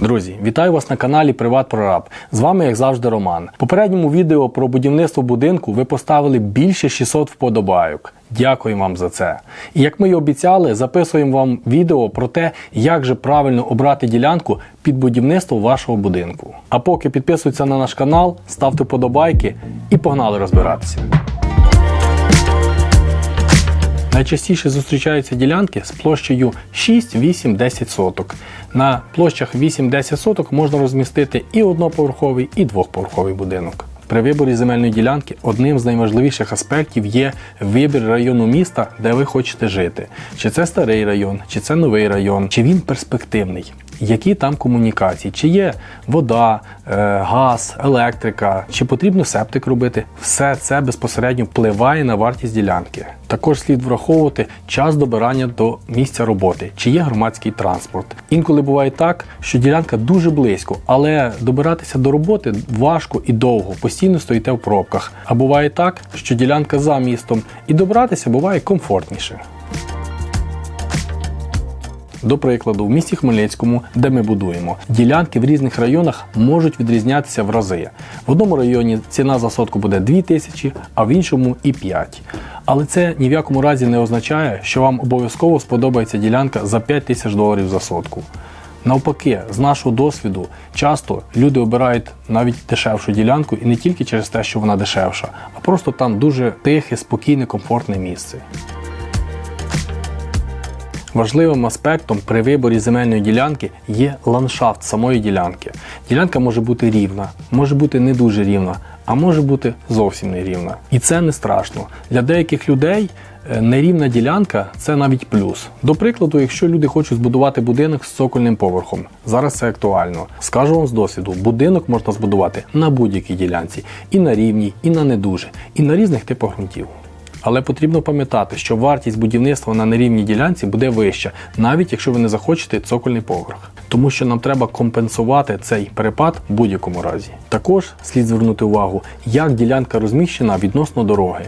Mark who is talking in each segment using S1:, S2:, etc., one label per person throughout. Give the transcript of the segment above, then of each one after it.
S1: Друзі, вітаю вас на каналі Приват Прораб. З вами, як завжди, Роман. Попередньому відео про будівництво будинку ви поставили більше 600 вподобайок. Дякую вам за це. І як ми й обіцяли, записуємо вам відео про те, як же правильно обрати ділянку під будівництво вашого будинку. А поки підписуйтесь на наш канал, ставте вподобайки і погнали розбиратися. Найчастіше зустрічаються ділянки з площею 6, 8, 10 соток. На площах 8-10 соток можна розмістити і одноповерховий, і двохповерховий будинок. При виборі земельної ділянки одним з найважливіших аспектів є вибір району міста, де ви хочете жити. Чи це старий район, чи це новий район, чи він перспективний. Які там комунікації, чи є вода, е, газ, електрика, чи потрібно септик робити, все це безпосередньо впливає на вартість ділянки. Також слід враховувати час добирання до місця роботи, чи є громадський транспорт. Інколи буває так, що ділянка дуже близько, але добиратися до роботи важко і довго, постійно стоїте в пробках. А буває так, що ділянка за містом, і добратися буває комфортніше. До прикладу, в місті Хмельницькому, де ми будуємо, ділянки в різних районах можуть відрізнятися в рази. В одному районі ціна за сотку буде 2 тисячі, а в іншому і 5. Але це ні в якому разі не означає, що вам обов'язково сподобається ділянка за 5 тисяч доларів за сотку. Навпаки, з нашого досвіду, часто люди обирають навіть дешевшу ділянку і не тільки через те, що вона дешевша, а просто там дуже тихе, спокійне, комфортне місце. Важливим аспектом при виборі земельної ділянки є ландшафт самої ділянки. Ділянка може бути рівна, може бути не дуже рівна, а може бути зовсім не рівна. І це не страшно. Для деяких людей е, нерівна ділянка це навіть плюс. До прикладу, якщо люди хочуть збудувати будинок з цокольним поверхом, зараз це актуально. Скажу вам з досвіду, будинок можна збудувати на будь-якій ділянці, і на рівній, і на не дуже, і на різних типах ґрунтів. Але потрібно пам'ятати, що вартість будівництва на нерівній ділянці буде вища, навіть якщо ви не захочете цокольний поверх. Тому що нам треба компенсувати цей перепад в будь-якому разі. Також слід звернути увагу, як ділянка розміщена відносно дороги.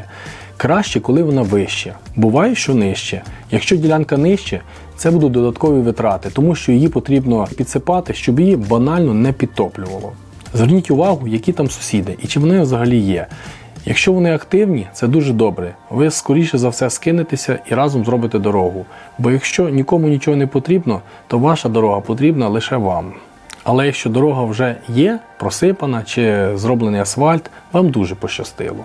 S1: Краще, коли вона вище. Буває, що нижче. Якщо ділянка нижче, це будуть додаткові витрати, тому що її потрібно підсипати, щоб її банально не підтоплювало. Зверніть увагу, які там сусіди і чи вони взагалі є. Якщо вони активні, це дуже добре. Ви скоріше за все скинетеся і разом зробите дорогу. Бо якщо нікому нічого не потрібно, то ваша дорога потрібна лише вам. Але якщо дорога вже є, просипана чи зроблений асфальт, вам дуже пощастило.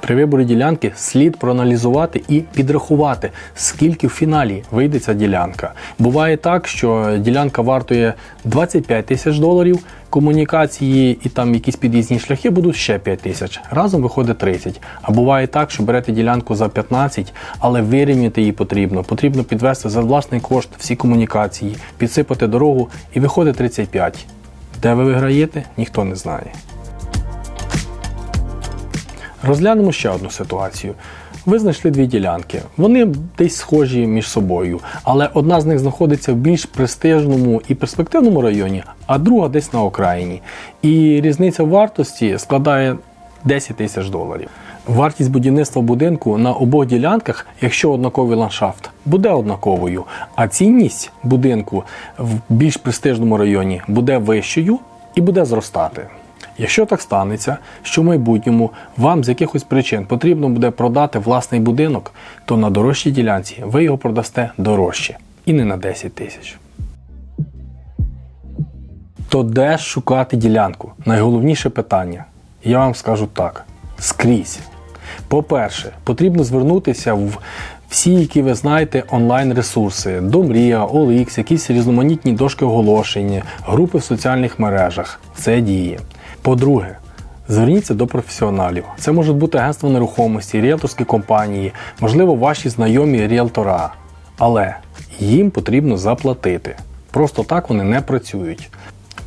S1: При виборі ділянки слід проаналізувати і підрахувати, скільки в фіналі вийде ця ділянка. Буває так, що ділянка вартує 25 тисяч доларів, комунікації і там якісь під'їзні шляхи будуть ще 5 тисяч. Разом виходить 30. А буває так, що берете ділянку за 15, але вирівняти її потрібно. Потрібно підвести за власний кошт всі комунікації, підсипати дорогу і виходить 35. Де ви виграєте, ніхто не знає. Розглянемо ще одну ситуацію. Ви знайшли дві ділянки. Вони десь схожі між собою, але одна з них знаходиться в більш престижному і перспективному районі, а друга десь на окраїні. І різниця вартості складає 10 тисяч доларів. Вартість будівництва будинку на обох ділянках, якщо однаковий ландшафт, буде однаковою, а цінність будинку в більш престижному районі буде вищою і буде зростати. Якщо так станеться, що в майбутньому вам з якихось причин потрібно буде продати власний будинок, то на дорожчій ділянці ви його продасте дорожче і не на 10 тисяч. То де ж шукати ділянку? Найголовніше питання. Я вам скажу так: скрізь. По-перше, потрібно звернутися в всі, які ви знаєте, онлайн-ресурси: Домрія, OLX, якісь різноманітні дошки оголошення, групи в соціальних мережах. Це діє. По-друге, зверніться до професіоналів. Це можуть бути агентство нерухомості, ріелторські компанії, можливо, ваші знайомі ріелтора. Але їм потрібно заплатити. Просто так вони не працюють.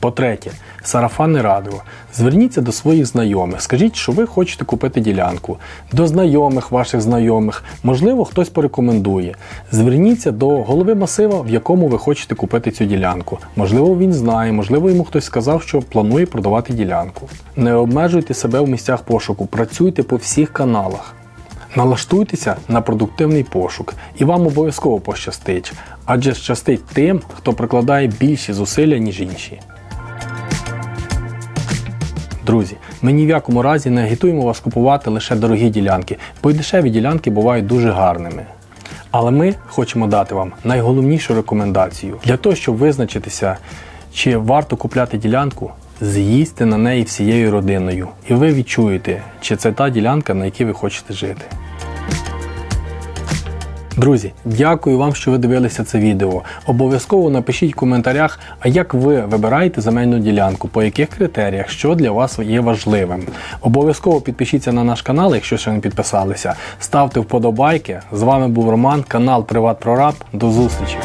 S1: По-третє, сарафанне радіо. Зверніться до своїх знайомих, скажіть, що ви хочете купити ділянку, до знайомих ваших знайомих, можливо, хтось порекомендує. Зверніться до голови масива, в якому ви хочете купити цю ділянку. Можливо, він знає, можливо, йому хтось сказав, що планує продавати ділянку. Не обмежуйте себе в місцях пошуку, працюйте по всіх каналах. Налаштуйтеся на продуктивний пошук, і вам обов'язково пощастить, адже щастить тим, хто прикладає більші зусилля, ніж інші. Друзі, ми ні в якому разі не агітуємо вас купувати лише дорогі ділянки, бо й дешеві ділянки бувають дуже гарними. Але ми хочемо дати вам найголовнішу рекомендацію для того, щоб визначитися, чи варто купляти ділянку, з'їсти на неї всією родиною, і ви відчуєте, чи це та ділянка, на якій ви хочете жити. Друзі, дякую вам, що ви дивилися це відео. Обов'язково напишіть в коментарях, а як ви вибираєте земельну ділянку, по яких критеріях, що для вас є важливим. Обов'язково підпишіться на наш канал, якщо ще не підписалися. Ставте вподобайки. З вами був Роман, канал Приват Прораб. До зустрічі!